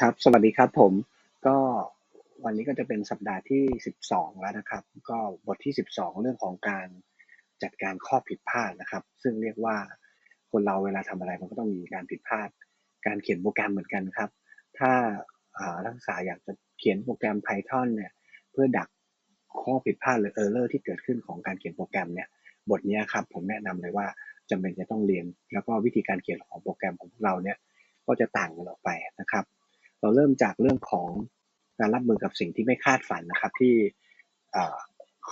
ครับ สวัสดีครับผม ก็วันนี้ก็จะเป็นสัปดาห์ที่ 12 แล้วนะครับ ก็บทที่ 12 เรื่องของการจัดการข้อผิดพลาดนะครับ ซึ่งเรียกว่าคนเราเวลาทำอะไรมันก็ต้องมีการผิดพลาด การเขียนโปรแกรมเหมือนกันครับ ถ้าอ่านักศึกษาอยากจะเขียนโปรแกรม Python เนี่ยเพื่อดักข้อผิดพลาดหรือ error ที่เกิดขึ้นของการเขียนโปรแกรมเนี่ย บทนี้ครับผมแนะนำเลยว่าจำเป็นจะต้องเรียน แล้วก็วิธีการเขียนของโปรแกรมของพวกเราเนี่ยก็จะต่างกันออกไปนะครับ เราเริ่มจากเรื่องของการรับมือกับสิ่งที่ไม่คาดฝันนะครับ ที่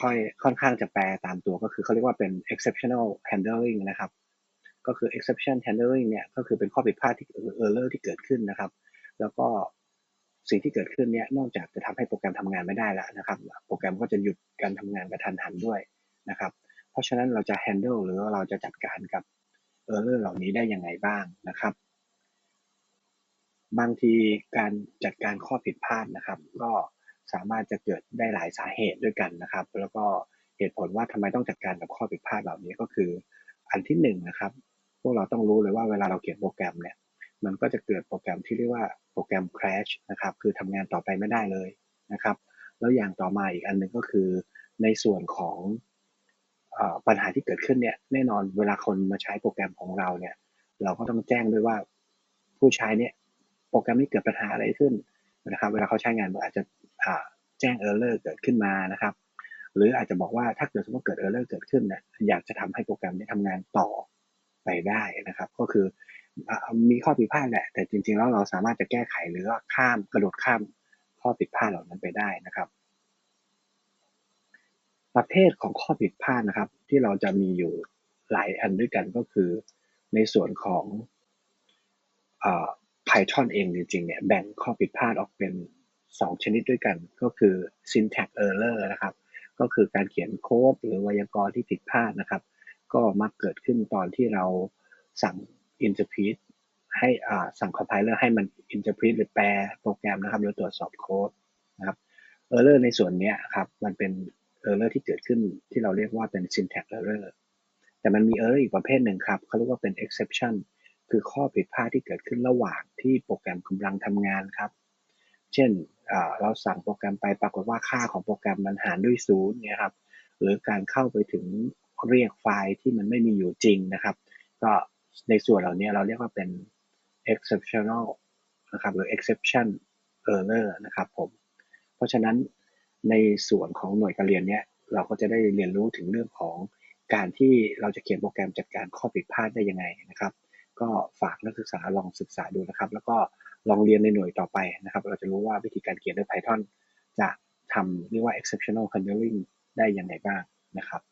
ค่อยค่อนข้างจะแปลตามตัวก็คือเขาเรียกว่าเป็น exceptional handling นะครับ ก็คือ exception handling เนี่ยก็คือเป็นข้อผิดพลาดที่ error ที่เกิดขึ้นนะครับ แล้วก็สิ่งที่เกิดขึ้นเนี่ยนอกจากจะทำให้โปรแกรมทำงานไม่ได้แล้วนะครับ โปรแกรมก็จะหยุดการทำงานกระทันหันด้วยนะครับ เพราะฉะนั้นเราจะ handle หรือเราจะจัดการกับ error เหล่านี้ได้ยังไงบ้างนะครับ บางทีการจัดการข้อผิดพลาดนะครับ ก็สามารถจะเกิดได้หลายสาเหตุด้วยกันนะครับ แล้วก็เหตุผลว่าทำไมต้องจัดการกับข้อผิดพลาดเหล่านี้ก็คือ อันที่หนึ่งนะครับ พวกเราต้องรู้เลยว่าเวลาเราเขียนโปรแกรมเนี่ย มันก็จะเกิดโปรแกรมที่เรียกว่าโปรแกรม crash นะครับ คือทำงานต่อไปไม่ได้เลยนะครับ แล้วอย่างต่อมาอีกอันหนึ่งก็คือ ในส่วนของปัญหาที่เกิดขึ้นเนี่ย แน่นอนเวลาคนมาใช้โปรแกรมของเราเนี่ย เราก็ต้องแจ้งด้วยว่าผู้ใช้เนี่ย โปรแกรมนี้เกิดปัญหาอะไรขึ้นนะครับ เวลาเขาใช้งานมันอาจจะแจ้งเออร์เลอร์เกิดขึ้นมานะครับ หรืออาจจะบอกว่าถ้าเกิดสมมติเกิดเออร์เลอร์เกิดขึ้นเนี่ยอยากจะทำให้โปรแกรมนี้ทำงานต่อไปได้นะครับ ก็คือมีข้อผิดพลาดแหละ แต่จริงๆแล้วเราสามารถจะแก้ไขหรือว่าข้ามกระโดดข้ามข้อผิดพลาดเหล่านั้นไปได้นะครับ ประเภทของข้อผิดพลาดนะครับ ที่เราจะมีอยู่หลายอันด้วยกันก็คือ ในส่วนของ Python เองจริงๆเนี่ยแบ่งข้อผิดพลาดออกเป็น 2 ชนิดด้วยกัน ก็คือ syntax error นะครับ ก็คือการเขียนโค้ดหรือไวยากรณ์ที่ผิดพลาดนะครับ ก็มักเกิดขึ้นตอนที่เราสั่ง interpret ให้อ่าสั่ง compiler ให้มัน interpret หรือแปลโปรแกรมนะครับหรือตรวจสอบโค้ดนะครับ error ในส่วนนี้ครับมันเป็น error ที่เกิดขึ้นที่เราเรียกว่าเป็น syntax error แต่มันมี error อีกประเภทหนึ่งครับเขาเรียกว่าเป็น exception คือข้อผิดพลาดที่เกิดขึ้นระหว่างที่โปรแกรมกำลังทำงานครับ เช่นเราสั่งโปรแกรมไปปรากฏว่าค่าของโปรแกรมมันหารด้วยศูนย์เนี่ยครับหรือการเข้าไปถึงเรียกไฟล์ที่มันไม่มีอยู่จริงนะครับ ก็ในส่วนเหล่านี้เราเรียกว่าเป็น exceptional นะครับหรือ exception error นะครับผม เพราะฉะนั้นในส่วนของหน่วยการเรียนเนี้ยเราก็จะได้เรียนรู้ถึงเรื่องของการที่เราจะเขียนโปรแกรมจัดการข้อผิดพลาดได้ยังไงนะครับ ก็ฝากนักศึกษาลองศึกษาดูนะครับ แล้วก็ลองเรียนในหน่วยต่อไปนะครับ เราจะรู้ว่าวิธีการเขียนด้วย Python จะทำเรียกว่า exceptional handling ได้ยังไงบ้างนะครับ